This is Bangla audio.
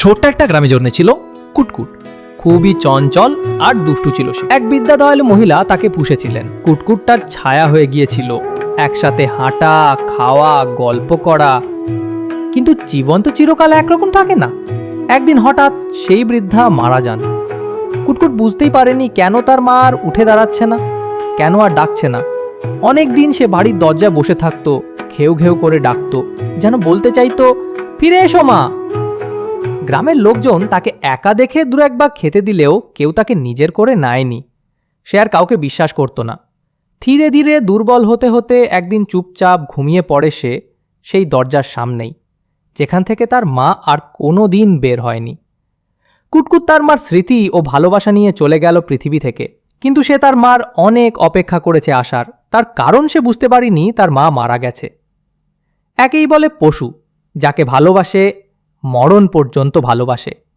ছোট্ট একটা গ্রামে জন্মেছিল কুটকুট। খুবই চঞ্চল আর দুষ্টু ছিল সে। এক বিদ্যা দয়ালু মহিলা তাকে পুষেছিলেন। কুটকুটটার ছায়া হয়ে গিয়েছিল। একসাথে হাঁটা, খাওয়া, গল্প করা। কিন্তু জীবন তো চিরকাল একরকম থাকে না। একদিন হঠাৎ সেই বৃদ্ধা মারা যান। কুটকুট বুঝতেই পারেনি কেন তার মা আর উঠে দাঁড়াচ্ছে না, কেন আর ডাকছে না। অনেক দিন সে বাড়ির দরজায় বসে থাকতো, ঘেউ ঘেউ করে ডাকতো, যেন বলতে চাইতো, ফিরে এসো মা। গ্রামের লোকজন তাকে একা দেখে দু একবার খেতে দিলেও কেউ তাকে নিজের করে নেয়নি। সে আর কাউকে বিশ্বাস করতো না। ধীরে ধীরে দুর্বল হতে হতে একদিন চুপচাপ ঘুমিয়ে পড়ে সে সেই দরজার সামনেই, যেখান থেকে তার মা আর কোনো দিন বের হয়নি। কুটকুট তার মার স্মৃতি ও ভালোবাসা নিয়ে চলে গেল পৃথিবী থেকে, কিন্তু সে তার মার অনেক অপেক্ষা করেছে আসার, তার কারণ সে বুঝতে পারিনি তার মা মারা গেছে। একেই বলে পশু, যাকে ভালোবাসে মরণ পর্যন্ত ভালোবাসে।